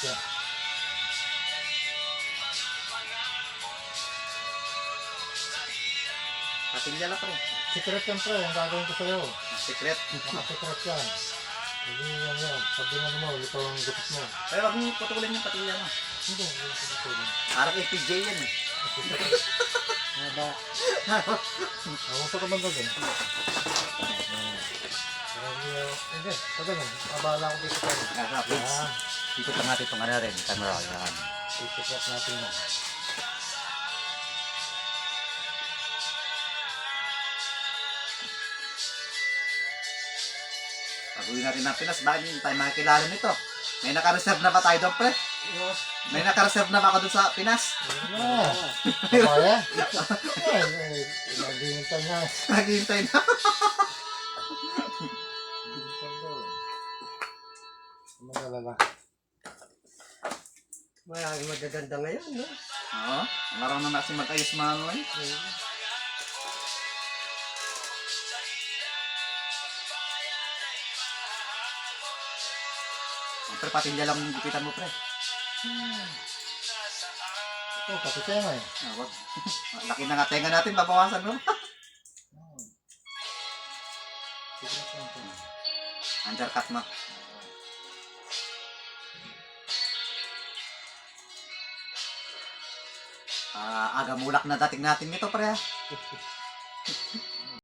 siya. Lang pre. Secret yan pre, ang gagawin ko sa'yo. Secret. Naka-secret yan. Hindi yan yan. Sabi nga mo, ito ang gupit mo. Pero wag mo putulin yung patilya mo. Hindi, hindi ko putulin. Parang FPJ yan eh. Haba. Ako sa. Grabe, oh. Hindi, nga, abala ako dito. Ah, please. Ikot lang natin itong ano rin. Camera. Yan. isukat natin yan. Pag-uwi natin ng Pinas, bakit hindi tayo makikilala nito? May naka-reserve na ba tayo doon, pre? May naka-reserve na ba ako doon sa Pinas? Ah, kaya? Ay, ay, naghihintay nga. Naghihintay na. Magalala. Marami magaganda ngayon, no? Oo. Marunong na kasi mag-ayos eh. Oh, Pre, patilya lang yung mo, pre. Ito, pati siya nga eh. Ah, wag. Laki na nga tenga natin, babawasan mo. Hmm. Undercut mo. Ah, aga mulak na dating natin nito, pre. ah.